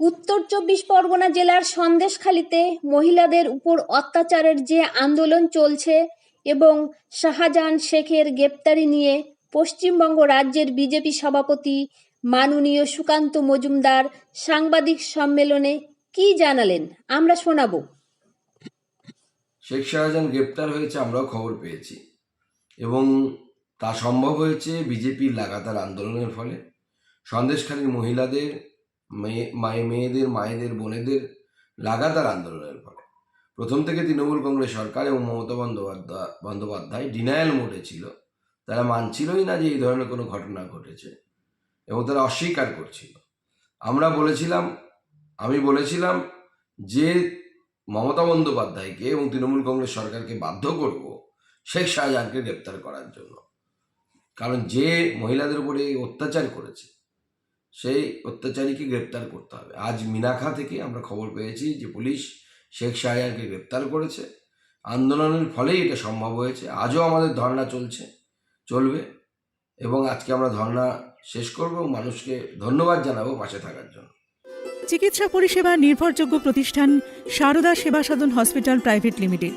উত্তর চব্বিশ পরগনা জেলার সন্দেশখালীতে মহিলাদের উপর অত্যাচারের যে আন্দোলন চলছে এবং শাহজাহান শেখের গ্রেপ্তারি নিয়ে পশ্চিমবঙ্গ রাজ্যের বিজেপি সভাপতি মাননীয় সুকান্ত মজুমদার সাংবাদিক সম্মেলনে কী জানালেন? আমরা শোনাবো। শেখ শাহজাহান গ্রেপ্তার হয়েছে আমরাও খবর পেয়েছি এবং তা সম্ভব হয়েছে বিজেপির লাগাতার আন্দোলনের ফলে। সন্দেশখালীর মহিলাদের মেয়ে মায়ে মেয়েদের, মায়েদের, বোনেদের লাগাতার আন্দোলনের ফলে। প্রথম থেকে তৃণমূল কংগ্রেস সরকার এবং মমতা বন্দ্যোপাধ্যায় বন্দ্যোপাধ্যায় ডিনায়াল মোডে ছিল। তারা মানছিলই না যে এই ধরনের কোনো ঘটনা ঘটেছে এবং তারা অস্বীকার করছিল। আমরা বলেছিলাম, আমি বলেছিলাম যে মমতা বন্দ্যোপাধ্যায়কে এবং তৃণমূল কংগ্রেস সরকারকে বাধ্য করব শেখ শাহজাহানকে গ্রেপ্তার করার জন্য। কারণ যে মহিলাদের উপরে অত্যাচার করেছে সেই অত্যাচারীকে গ্রেপ্তার করতে হবে। আজ মিনাখা থেকে আমরা খবর পেয়েছি যে পুলিশ শেখ শাহজাহানকে গ্রেপ্তার করেছে। আন্দোলনের ফলেই এটা সম্ভব হয়েছে। আজও আমাদের ধর্ণা চলছে, চলবে এবং আজকে আমরা ধর্ণা শেষ করব এবং মানুষকে ধন্যবাদ জানাব পাশে থাকার জন্য। চিকিৎসা পরিষেবা নির্ভরযোগ্য প্রতিষ্ঠান Sarada Seva Sadan hospital private limited.